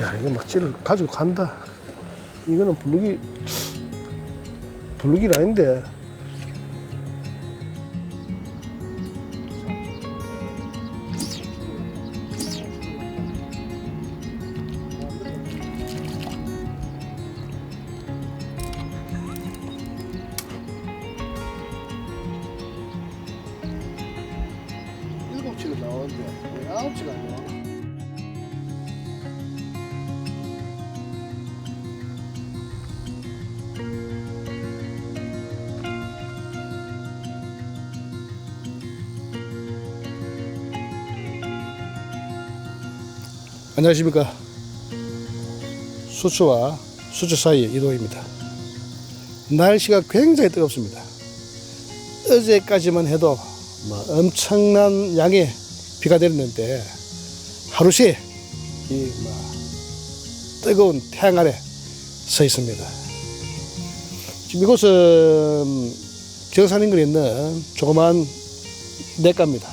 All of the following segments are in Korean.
야 이거 막 찌를 가지고 간다. 이거는 블루기 블루기 아닌데 안녕하십니까. 수초와 수초 사이의 이동입니다. 날씨가 굉장히 뜨겁습니다. 어제까지만 해도 뭐 엄청난 양의 비가 내렸는데 하루 새이 뭐 뜨거운 태양 아래 서 있습니다. 지금 이곳은 경산 인근에 있는 조그만 냇가입니다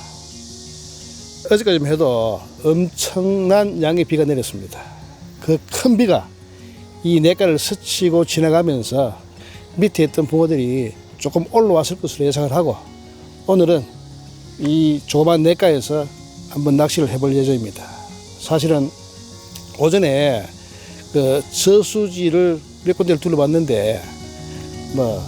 어제까지만 해도 엄청난 양의 비가 내렸습니다. 그 큰 비가 이 냇가를 스치고 지나가면서 밑에 있던 붕어들이 조금 올라왔을 것으로 예상을 하고 오늘은 이 조그만 냇가에서 한번 낚시를 해볼 예정입니다. 사실은 오전에 그 저수지를 몇 군데를 둘러봤는데 뭐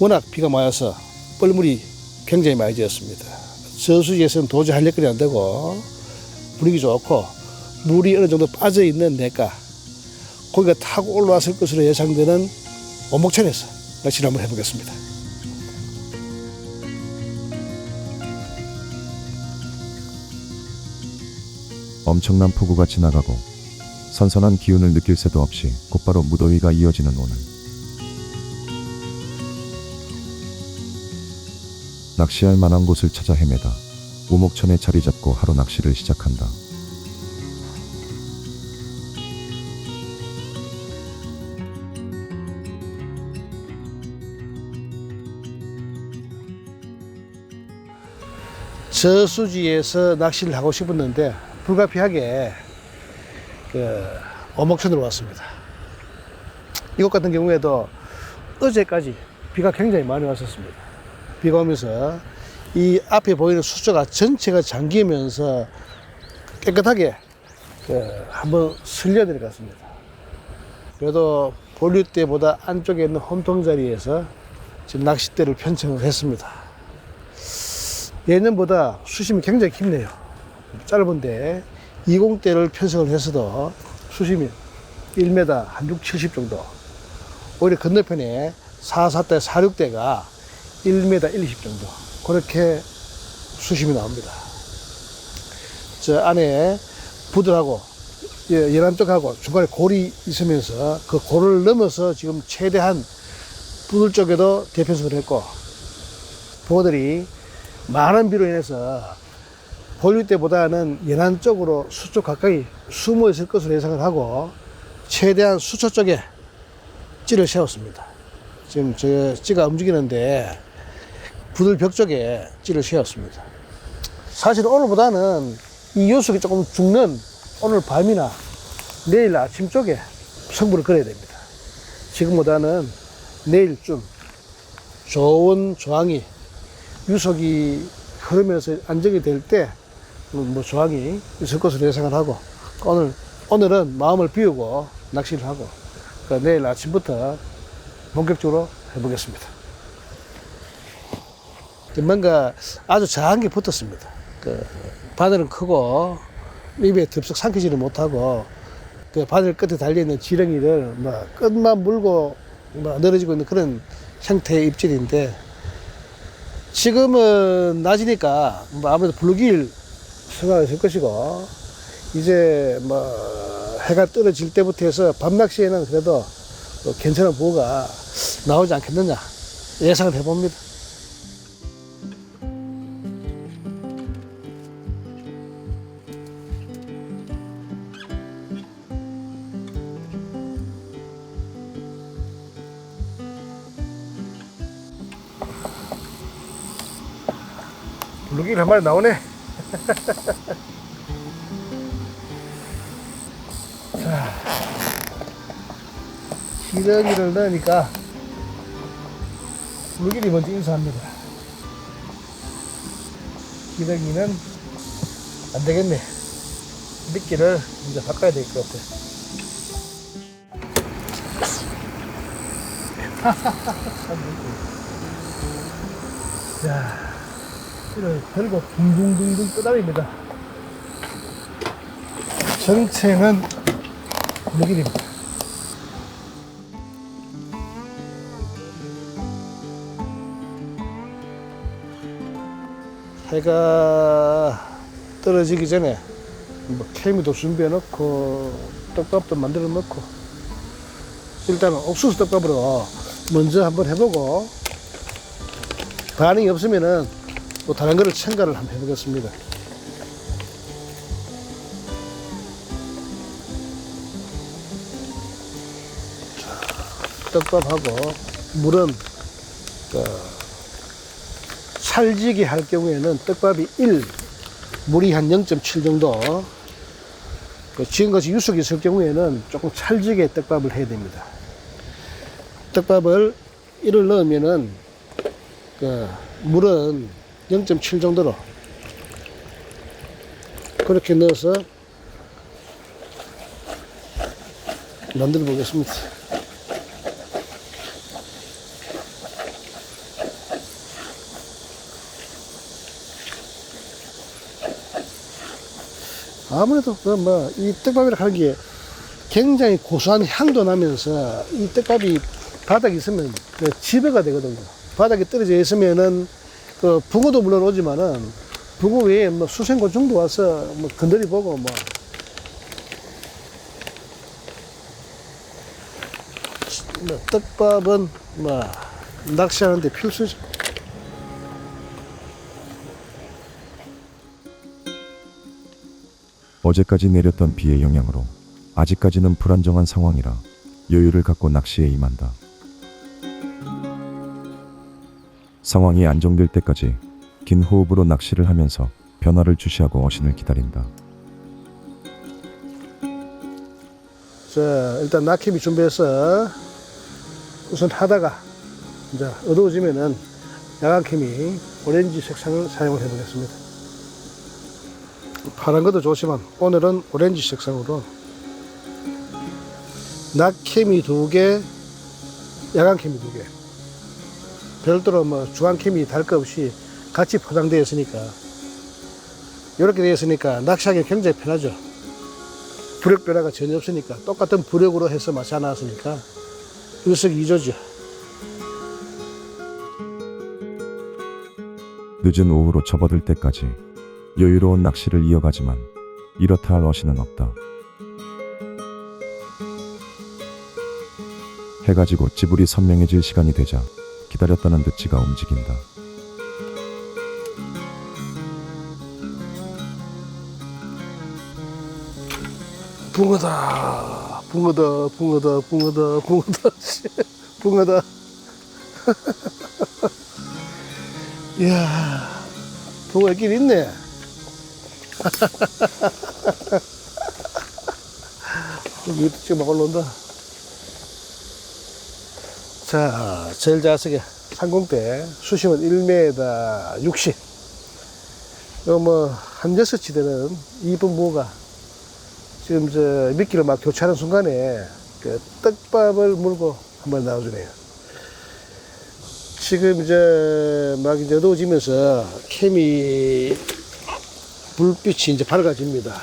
워낙 비가 많아서 뻘물이 굉장히 많이 지었습니다. 저수지에서는 도저히 할 일거리 안 되고 분위기 좋고 물이 어느 정도 빠져 있는 냇가 거기가 타고 올라왔을 것으로 예상되는 원목천에서 낚시를 한번 해보겠습니다. 엄청난 폭우가 지나가고 선선한 기운을 느낄 새도 없이 곧바로 무더위가 이어지는 오늘. 낚시할 만한 곳을 찾아 헤매다 우목천에 자리 잡고 하루 낚시를 시작한다. 저수지에서 낚시를 하고 싶었는데 불가피하게 그 어목천으로 왔습니다. 이곳 같은 경우에도 어제까지 비가 굉장히 많이 왔었습니다. 비가 오면서 이 앞에 보이는 수조가 전체가 잠기면서 깨끗하게 그 한번 슬려 내려갔습니다. 그래도 본류 때보다 안쪽에 있는 홈통 자리에서 지금 낚싯대를 편성을 했습니다. 예년보다 수심이 굉장히 깊네요. 짧은데 20대를 편성을 해서도 수심이 1m 한 6, 70 정도. 오히려 건너편에 44대, 46대가 1m 1, 20 정도. 그렇게 수심이 나옵니다. 저 안에 부들하고 예, 연안 쪽하고 중간에 골이 있으면서 그 골을 넘어서 지금 최대한 부들 쪽에도 대편성을 했고 보들이 많은 비로 인해서 본류 때보다는 연안 쪽으로 수쪽 가까이 숨어 있을 것으로 예상을 하고 최대한 수초 쪽에 찌를 세웠습니다. 지금 저 찌가 움직이는데 부들 벽 쪽에 찌를 세웠습니다. 사실 오늘보다는 이 요속이 조금 죽는 오늘 밤이나 내일 아침 쪽에 승부를 걸어야 됩니다. 지금보다는 내일쯤 좋은 조항이 유속이 흐르면서 안정이 될 때 뭐 조항이 있을 것으로 예상을 하고 오늘 오늘은 마음을 비우고 낚시를 하고 그러니까 내일 아침부터 본격적으로 해보겠습니다. 뭔가 아주 작은 게 붙었습니다. 그 바늘은 크고 입에 덥석 삼키지를 못하고 그 바늘 끝에 달려 있는 지렁이를 뭐 끝만 물고 뭐 늘어지고 있는 그런 형태의 입질인데 지금은 낮이니까 뭐 아무래도 블루길 수가 있을 것이고 이제 뭐 해가 떨어질 때부터 해서 밤낚시에는 그래도 뭐 괜찮은 부호가 나오지 않겠느냐 예상을 해봅니다. 블루길 한 마리 나오네. 자, 기러기를 넣으니까 물기이 먼저 인사합니다. 기러기는 안 되겠네. 미끼를 이제 바꿔야 될 것 같아. 자, 이를 들고 둥둥둥둥 떠다닙니다. 정체는 무길입니다. 해가 떨어지기 전에 뭐 케미도 준비해 놓고 떡밥도 만들어 놓고 일단은 옥수수 떡밥으로 먼저 한번 해보고 반응이 없으면은 또 다른 거를 첨가를 한번 해보겠습니다. 떡밥하고 물은 그 찰지게 할 경우에는 떡밥이 1, 물이 한 0.7 정도. 그 지금까지 유속이 있을 경우에는 조금 찰지게 떡밥을 해야 됩니다. 떡밥을 1을 넣으면은 그 물은 0.7 정도로 그렇게 넣어서 만들어 보겠습니다. 아무래도 그뭐이 떡밥이라 게 굉장히 고소한 향도 나면서 이 떡밥이 바닥에 있으면 그 지배가 되거든요. 바닥에 떨어져 있으면은 그 붕어도 물론 오지만은 붕어 외에 뭐 수생곤충도 와서 뭐 건드리 보고 뭐뭐 떡밥은 뭐 낚시하는데 필수죠. 어제까지 내렸던 비의 영향으로 아직까지는 불안정한 상황이라 여유를 갖고 낚시에 임한다. 상황이 안정될 때까지 긴 호흡으로 낚시를 하면서 변화를 주시하고 어신을 기다린다. 자, 일단 낙엽이 준비해서 우선 하다가 이제 어두워지면은 야광캠이 오렌지 색상을 사용을 해보겠습니다. 파란 것도 좋지만 오늘은 오렌지 색상으로 낙캠이 두 개, 야광캠이 두 개. 별도로 뭐 주황캠이 달거 없이 같이 포장되어 있으니까 이렇게 되어 있으니까 낚시하기 굉장히 편하죠. 부력 변화가 전혀 없으니까 똑같은 부력으로 해서 맞춰 놨으니까 일석이조죠. 늦은 오후로 접어들 때까지 여유로운 낚시를 이어가지만 이렇다 할 어신은 없다. 해가 지고 지불이 선명해질 시간이 되자 기다렸다는 듯 지가 움직인다. 붕어다, 붕어다, 붕어다, 붕어다, 붕어다, 씨, 붕어다. 이야, 붕어 있긴 있네. 여기 지금 막 올라온다. 자, 제일 자석에 상공대 수심은 1m 60. 이거 뭐, 한 여섯 치대는 이쁜 무가 지금 저 미끼를 막 교체하는 순간에 그 떡밥을 물고 한번 나와주네요. 지금 이제 막 이제 어두워지면서 캠이 불빛이 이제 밝아집니다.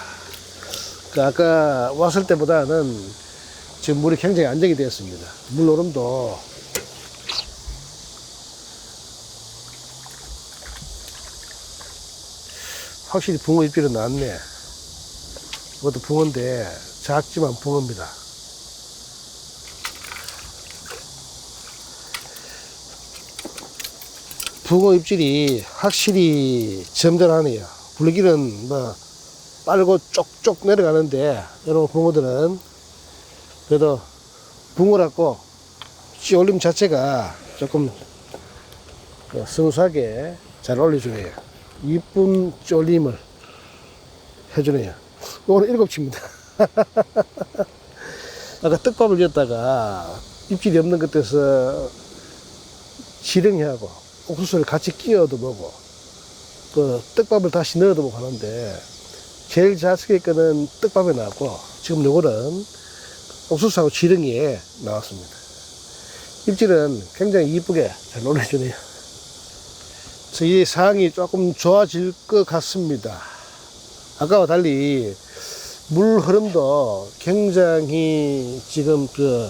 그 아까 왔을 때보다는 지금 물이 굉장히 안정이 되었습니다. 물 오름도 확실히 붕어 입질은 낫네. 이것도 붕어인데 작지만 붕어입니다. 붕어 입질이 확실히 점잖하네요. 불길은 뭐 빨고 쪽쪽 내려가는데 여러분 붕어들은 그래도 붕어라고 찌올림 자체가 조금 그 성수하게 잘 올려주네요. 이쁜 쫄림을 해주네요. 오늘 일곱 치입니다. 아까 떡밥을 줬다가 입질이 없는 것에서 지렁이하고 옥수수를 같이 끼워도 보고 또 떡밥을 다시 넣어도 보고 하는데 제일 자식의 거는 떡밥에 나왔고 지금 요거는 옥수수하고 지렁이에 나왔습니다. 입질은 굉장히 이쁘게 잘 놀래주네요. 이 상황이 조금 좋아질 것 같습니다. 아까와 달리 물 흐름도 굉장히 지금 그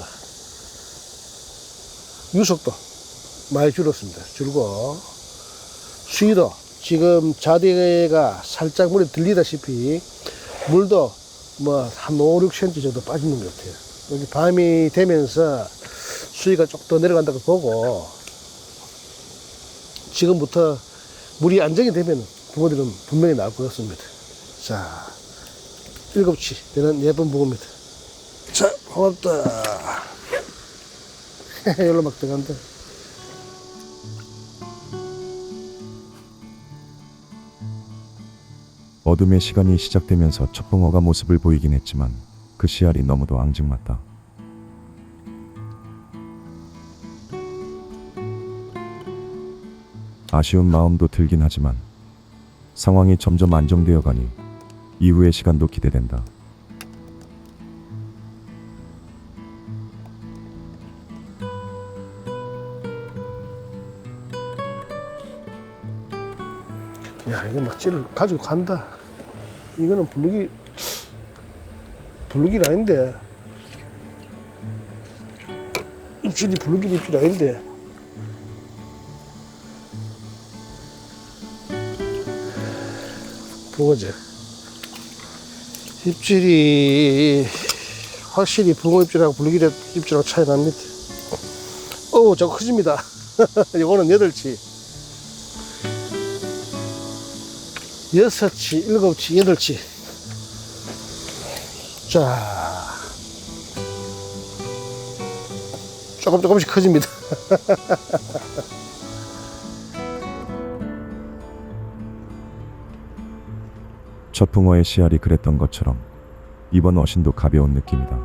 유속도 많이 줄었습니다. 줄고 수위도 지금 자대가 살짝 물에 들리다시피 물도 뭐 한 5, 6cm 정도 빠지는 것 같아요. 밤이 되면서 수위가 좀더 내려간다고 보고 지금부터 물이 안정이 되면 붕어들은 분명히 나올 것 같습니다. 자, 일곱치 되는 예쁜 붕어입니다. 자, 고맙다. 여기로 막 들어간다. 어둠의 시간이 시작되면서 첫 붕어가 모습을 보이긴 했지만 그 씨알이 너무도 앙증맞다. 아쉬운 마음도 들긴 하지만 상황이 점점 안정되어 가니 이후의 시간도 기대된다. 야, 이거 막 찌를 가지고 간다. 이거는 블루기, 블루기 아닌데. 입질이 블루기 입질 아닌데. 붕어지. 입질이 확실히 붕어 입질하고 블루기 입질하고 차이 납니다. 오, 저거 커집니다. 이거는 여덟치. 여섯치, 일곱치, 여덟치. 자. 조금 조금씩 커집니다. 첫 붕어의 씨알이 그랬던 것처럼 이번 어신도 가벼운 느낌이다.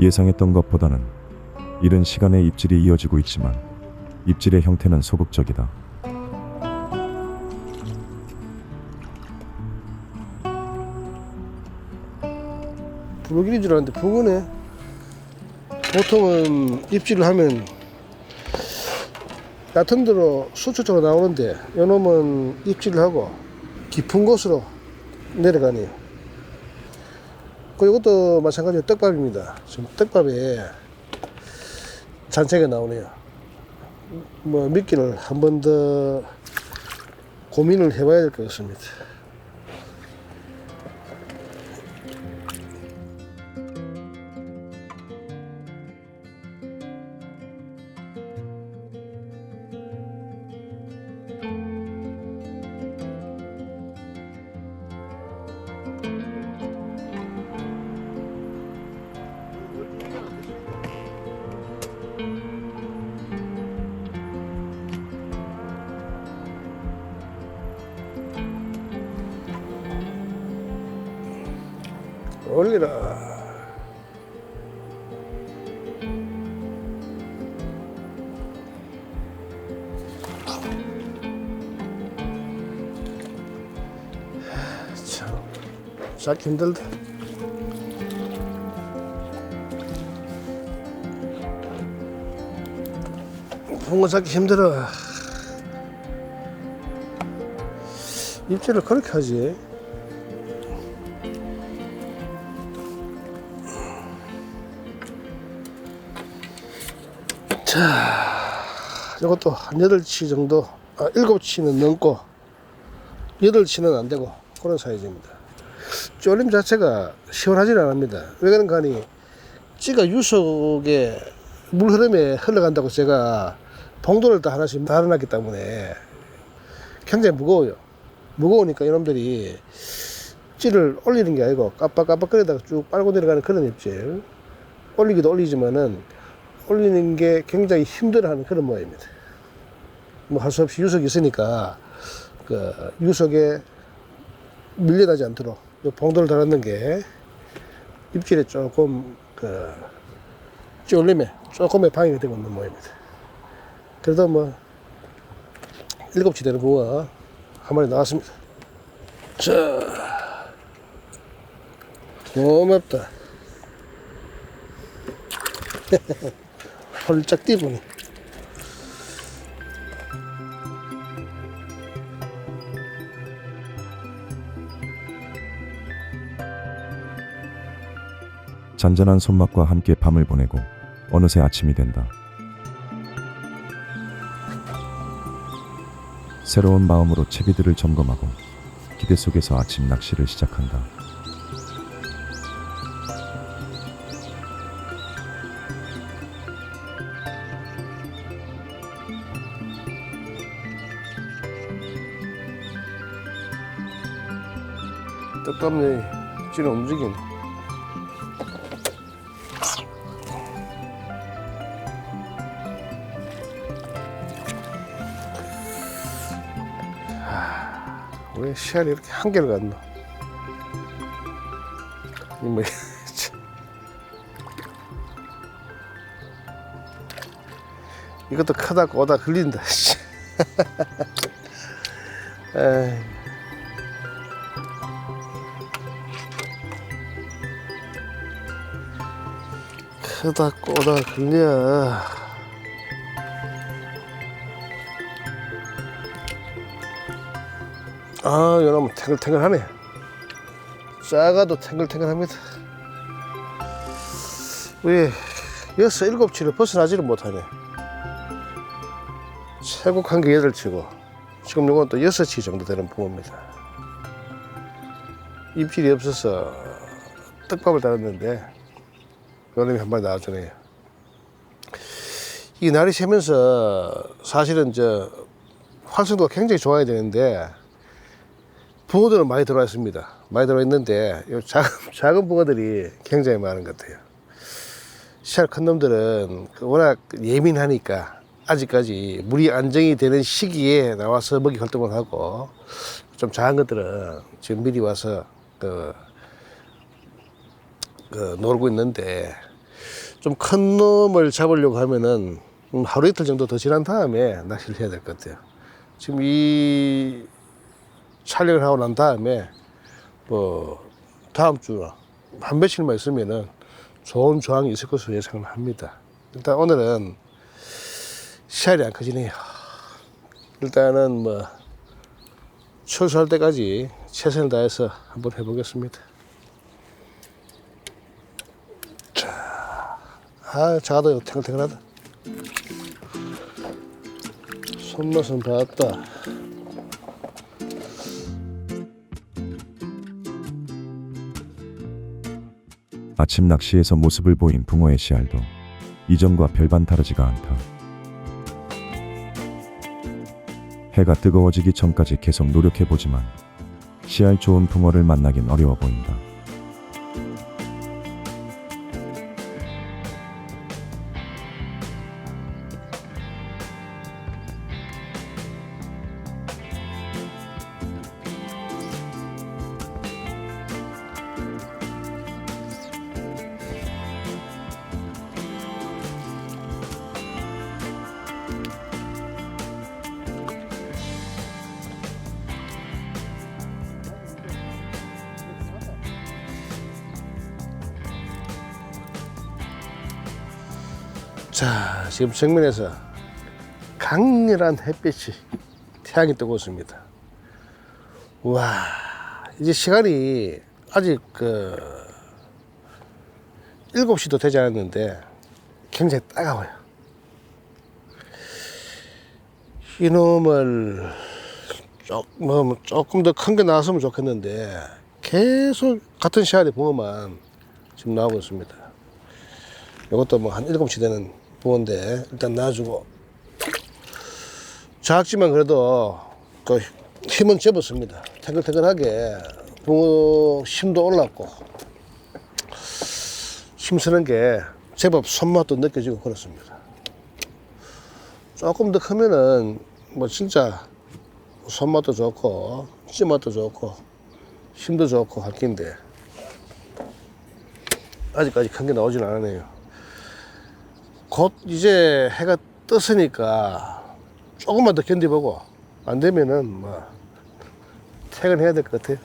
예상했던 것보다는 이른 시간에 입질이 이어지고 있지만 입질의 형태는 소극적이다. 블루길인 줄 알았는데 붕어네. 보통은 입질을 하면 얕은 데로 수초 쪽으로 나오는데 요놈은 입질을 하고 깊은 곳으로 내려가네요. 그 이것도 마찬가지로 떡밥입니다. 지금 떡밥에 잔뜩이 나오네요. 뭐 미끼를 한 번 더 고민을 해봐야 될 것 같습니다. 올리라. 참, 잡기 힘들다. 붕어 잡기 힘들어. 입질을 그렇게 하지. 자, 이것도 한 8치 정도, 아, 7치는 넘고, 8치는 안 되고, 그런 사이즈입니다. 쫄림 자체가 시원하지는 않습니다. 왜 그런가 하니, 찌가 유속에 물 흐름에 흘러간다고 제가 봉도를 다 하나씩 달아놨기 때문에 굉장히 무거워요. 무거우니까 이놈들이 찌를 올리는 게 아니고 깜빡깜빡거리다가 쭉 빨고 내려가는 그런 입질. 올리기도 올리지만은 올리는 게 굉장히 힘들어하는 그런 모양입니다. 뭐 할 수 없이 유속이 있으니까 그 유속에 밀려나지 않도록 요 봉도를 달았는 게 입질에 조금 그 쫄림에 조금의 방해가 되고 있는 모양입니다. 그래도 뭐 일곱치 되는 붕어 한 마리 나왔습니다. 자, 고맙다. 홀짝 뛰보니. 잔잔한 손맛과 함께 밤을 보내고 어느새 아침이 된다. 새로운 마음으로 채비들을 점검하고 기대 속에서 아침 낚시를 시작한다. 떡밥네 찌는. 하, 왜 시알이 이렇게 한 개를 갔노? 이뭐 이것도 크다 꼬다 걸린다. 씨. 에이. 크다 꼬다 걸려 아 요놈은 탱글탱글하네. 작아도 탱글탱글합니다. 왜 여섯 일곱 치를 벗어나지를 못하네. 최고 한 게 여덟 치고 지금 요건 또 여섯 치 정도 되는 붕어입니다. 입질이 없어서 떡밥을 달았는데 요놈이 한 마리 나와주네요. 이 날이 새면서 사실은 저 활성도가 굉장히 좋아야 되는데 붕어들은 많이 들어와 있습니다. 많이 들어와 있는데 요 작은, 작은 붕어들이 굉장히 많은 것 같아요. 시알 큰 놈들은 그 워낙 예민하니까 아직까지 물이 안정이 되는 시기에 나와서 먹이 활동을 하고 좀 작은 것들은 지금 미리 와서 그 그 놀고 있는데 좀 큰 놈을 잡으려고 하면은 음, 하루 이틀 정도 더 지난 다음에 낚시를 해야 될 것 같아요. 지금 이 촬영을 하고 난 다음에 뭐 다음 주나 한 며칠만 있으면은 좋은 조항이 있을 것으로 예상을 합니다. 일단 오늘은 시알이 안 커지네요. 일단은 뭐 철수할 때까지 최선을 다해서 한번 해보겠습니다. 아, 작아도 탱글탱글하다. 손맛은 봤다. 아침 낚시에서 모습을 보인 붕어의 씨알도 이전과 별반 다르지가 않다. 해가 뜨거워지기 전까지 계속 노력해보지만 씨알 좋은 붕어를 만나긴 어려워 보인다. 자, 지금 정면에서 강렬한 햇빛이 태양이 뜨고 있습니다. 와, 이제 시간이 아직 그 7시도 되지 않았는데 굉장히 따가워요. 이놈을 조, 뭐, 조금 더 큰 게 나왔으면 좋겠는데 계속 같은 시간에 붕어만 지금 나오고 있습니다. 이것도 뭐 한 7시 되는 붕어인데 일단 놔주고 작지만 그래도 그 힘은 접었습니다. 탱글탱글하게 붕어 힘도 올랐고 힘쓰는 게 제법 손맛도 느껴지고 그렇습니다. 조금 더 크면은 뭐 진짜 손맛도 좋고 찌맛도 좋고 힘도 좋고 할 긴데 아직까지 큰 게 나오진 않았네요. 곧 이제 해가 떴으니까 조금만 더 견디보고 안 되면은 뭐 퇴근해야 될 것 같아요.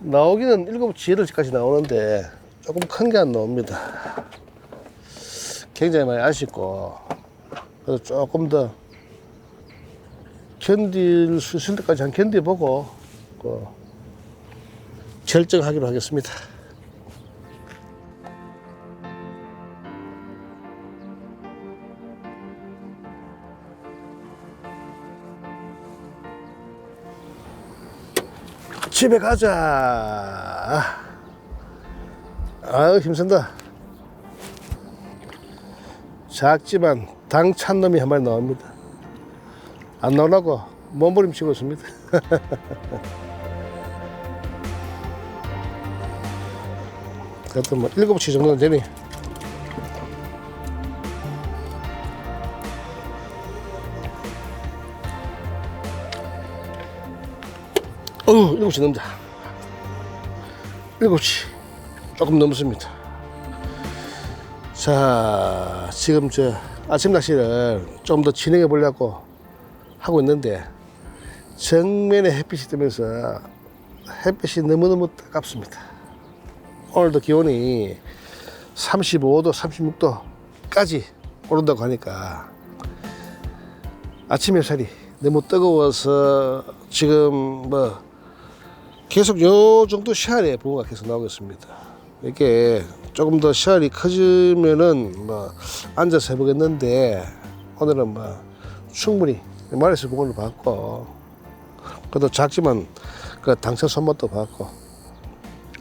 나오기는 7시 8시까지 나오는데 조금 큰 게 안 나옵니다. 굉장히 많이 아쉽고 그래서 조금 더 견딜 수 있을 때까지 한 견뎌보고 그 결정하기로 하겠습니다. 집에 가자. 아유 힘쓴다. 작지만 당 찬 놈이 한 마리 나옵니다. 안 나오려고 몸부림치고 있습니다. 그래도 뭐 일곱 치 정도는 되니. 어우 일곱 치 넘다. 일곱 치 조금 넘습니다. 자 지금 저 아침 낚시를 좀 더 진행해 보려고 하고 있는데 정면에 햇빛이 뜨면서 햇빛이 너무너무 따갑습니다. 오늘도 기온이 35도, 36도까지 오른다고 하니까 아침 햇살이 너무 뜨거워서 지금 뭐 계속 요 정도 시알에 부어가 계속 나오겠습니다. 이렇게 조금 더 시알이 커지면은 뭐 앉아서 해보겠는데 오늘은 뭐 충분히 말에서 부분을 받고 그래도 작지만 그 당첨 손맛도 받고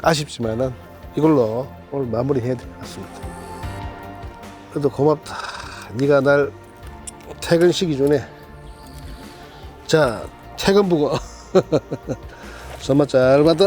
아쉽지만은 이걸로 오늘 마무리해야 될 것 같습니다. 그래도 고맙다. 네가 날 퇴근 시기 전에 자 퇴근 부고 समाचारमा त